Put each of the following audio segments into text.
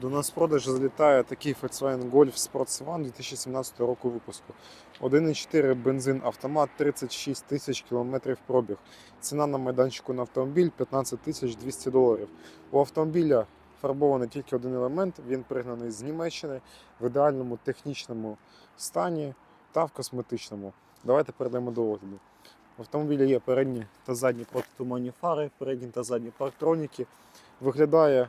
До нас продаж залітає такий Volkswagen Golf Sports One 2017 року випуску. 1,4 бензин автомат 36 тисяч кілометрів пробіг. Ціна на майданчику на автомобіль 15 тисяч 200 доларів. У автомобіля фарбований тільки один елемент, він пригнаний з Німеччини в ідеальному технічному стані та в косметичному. Давайте перейдемо до огляду. В автомобілі є передні та задні протитуманні фари, передні та задні парктроніки. Виглядає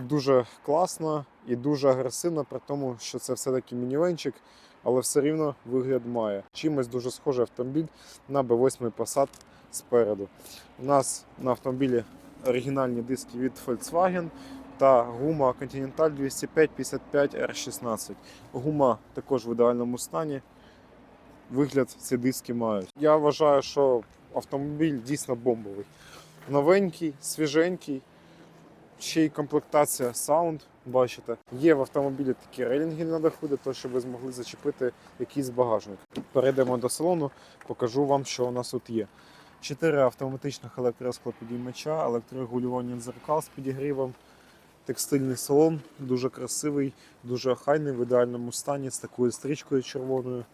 дуже класно і дуже агресивно, при тому, що це все-таки мінівенчик, але все рівно вигляд має. Чимось дуже схожий автомобіль на B8 Passat спереду. У нас на автомобілі оригінальні диски від Volkswagen та гума Continental 205 55 R16. Гума також в ідеальному стані. Вигляд ці диски мають. Я вважаю, що автомобіль дійсно бомбовий. Новенький, свіженький, ще й комплектація Sound, бачите. Є в автомобілі такі рейлінги на для того, щоб ви змогли зачепити якийсь багажник. Перейдемо до салону, покажу вам, що у нас тут є. Чотири автоматичних електросклопідіймача, електрорегулювання дзеркал з підігрівом, текстильний салон, дуже красивий, дуже охайний, в ідеальному стані з такою стрічкою червоною.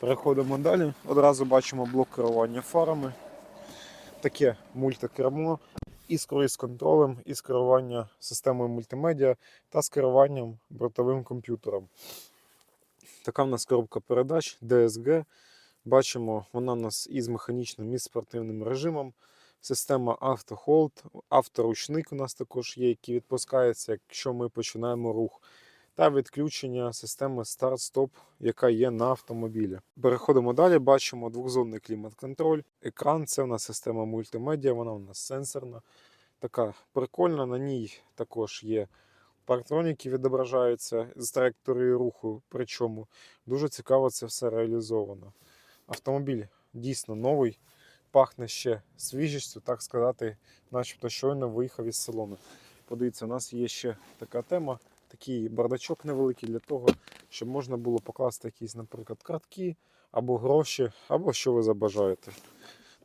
Переходимо далі. Одразу бачимо блок керування фарами. Таке мультикермо із круїз-контролем, і з керування системою мультимедіа та з керуванням бортовим комп'ютером. Така в нас коробка передач DSG. Бачимо, вона у нас із механічним, і спортивним режимом. Система автохолд, авторучник у нас також є, який відпускається, якщо ми починаємо рух. Та відключення системи старт-стоп, яка є на автомобілі. Переходимо далі, бачимо двохзонний клімат-контроль. Екран це у нас система мультимедіа, вона у нас сенсорна. Така прикольна. На ній також є парктроніки, відображаються з траєкторією руху. Причому дуже цікаво це все реалізовано. Автомобіль дійсно новий, пахне ще свіжістю, так сказати, начебто щойно виїхав із салону. Подивіться, у нас є ще така тема такий бардачок невеликий для того, щоб можна було покласти якісь, наприклад, картки або гроші, або що ви забажаєте.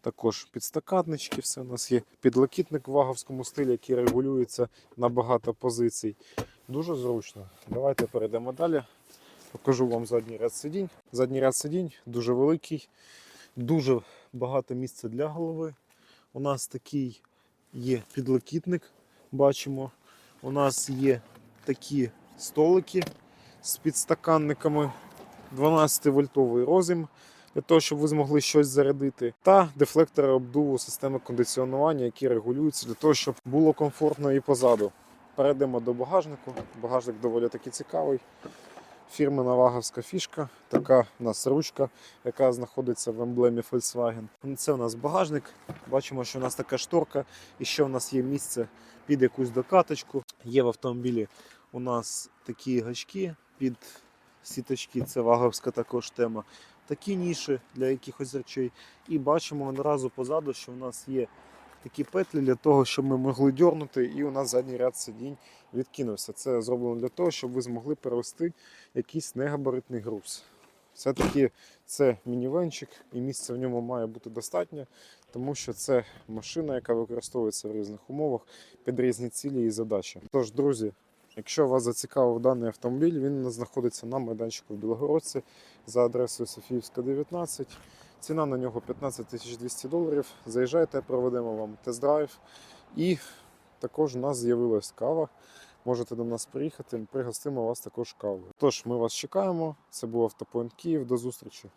Також підстакатнички, все у нас є підлокітник в ваговському стилі, який регулюється на багато позицій. Дуже зручно. Давайте перейдемо далі. Покажу вам задній ряд сидінь. Задній ряд сидінь дуже великий, дуже багато місця для голови. У нас такий є підлокітник, бачимо. У нас є такі столики з підстаканниками, 12-вольтовий розім для того, щоб ви змогли щось зарядити, та дефлектори обдуву системи кондиціонування, які регулюються для того, щоб було комфортно і позаду. Перейдемо до багажнику. Багажник доволі таки цікавий. Фірмена ваговська фішка, така у нас ручка, яка знаходиться в емблемі Volkswagen. Це у нас багажник. Бачимо, що у нас така шторка, і ще у нас є місце під якусь докаточку. Є в автомобілі у нас такі гачки під сіточки, це ваговська також тема. Такі ніші для якихось речей. І бачимо одразу позаду, що у нас є такі петлі для того, щоб ми могли дьорнути, і у нас задній ряд сидінь відкинувся. Це зроблено для того, щоб ви змогли перевести якийсь негабаритний груз. Все-таки це мінівенчик, і місця в ньому має бути достатньо, тому що це машина, яка використовується в різних умовах під різні цілі і задачі. Тож, друзі, якщо вас зацікавив даний автомобіль, він знаходиться на майданчику в Білогородці за адресою Софіївська, 19. Ціна на нього 15 200 доларів. Заїжджайте, проведемо вам тест-драйв. І також у нас з'явилась кава. Можете до нас приїхати, пригостимо вас також кавою. Тож ми вас чекаємо. Це був Автопоінт Київ. До зустрічі.